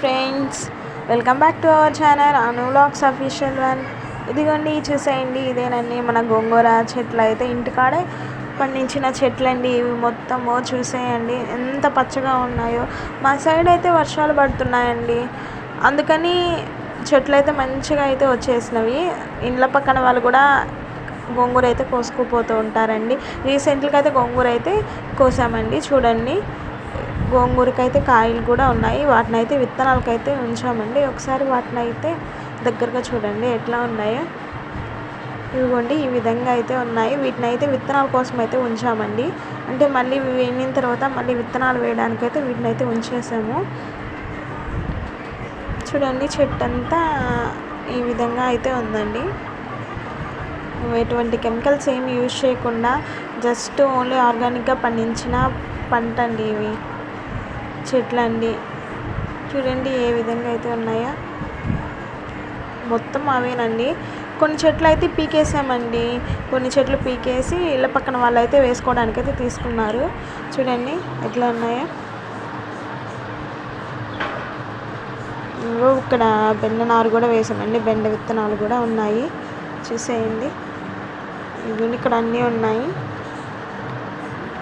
Friends. Welcome back to our channel. Anu logs official one. ఇదిగోండి చూసేయండి. ఇదేనండి మన గోంగూర చెట్లు అయితే ఇంటికాడే పండించిన చెట్లండి. ఇవి మొత్తము చూసేయండి. ఎంత పచ్చగా ఉన్నాయో. మా సైడ్ అయితే వర్షాలు పడుతున్నాయండి. అందుకని చెట్లు అయితే మంచిగా అయితే వచ్చేసినవి. ఇండ్ల పక్కన వాళ్ళు కూడా గోంగూర అయితే కోసుకుపోతూ ఉంటారండి. రీసెంట్గా అయితే గోంగూర అయితే కోసామండి. చూడండి. గోంగూరకైతే అయితే కాయలు కూడా ఉన్నాయి. వాటిని అయితే విత్తనాలకైతే ఉంచామండి. ఒకసారి వాటిని అయితే దగ్గరగా చూడండి ఎట్లా ఉన్నాయో. ఇదిగోండి ఈ విధంగా అయితే ఉన్నాయి. వీటిని అయితే విత్తనాల కోసం అయితే ఉంచామండి. అంటే మళ్ళీ వేయిన తర్వాత మళ్ళీ విత్తనాలు వేయడానికి అయితే వీటిని అయితే ఉంచేసాము. చూడండి చెట్టు అంతా ఈ విధంగా అయితే ఉందండి. ఎటువంటి కెమికల్స్ ఏమి యూజ్ చేయకుండా జస్ట్ ఓన్లీ ఆర్గానిక్గా పండించిన పంట అండి ఇవి. చెట్లండి చూడండి ఏ విధంగా అయితే ఉన్నాయో. మొత్తం అవేనండి. కొన్ని చెట్లు అయితే పీకేసామండి. కొన్ని చెట్లు పీకేసి ఇళ్ళ పక్కన వాళ్ళు అయితే వేసుకోవడానికి అయితే తీసుకున్నారు. చూడండి ఎట్లా ఉన్నాయో. ఇక్కడ బెండ నారు కూడా వేసామండి. బెండ విత్తనాలు కూడా ఉన్నాయి. చూసేయండి. ఇవి ఇక్కడ అన్నీ ఉన్నాయి.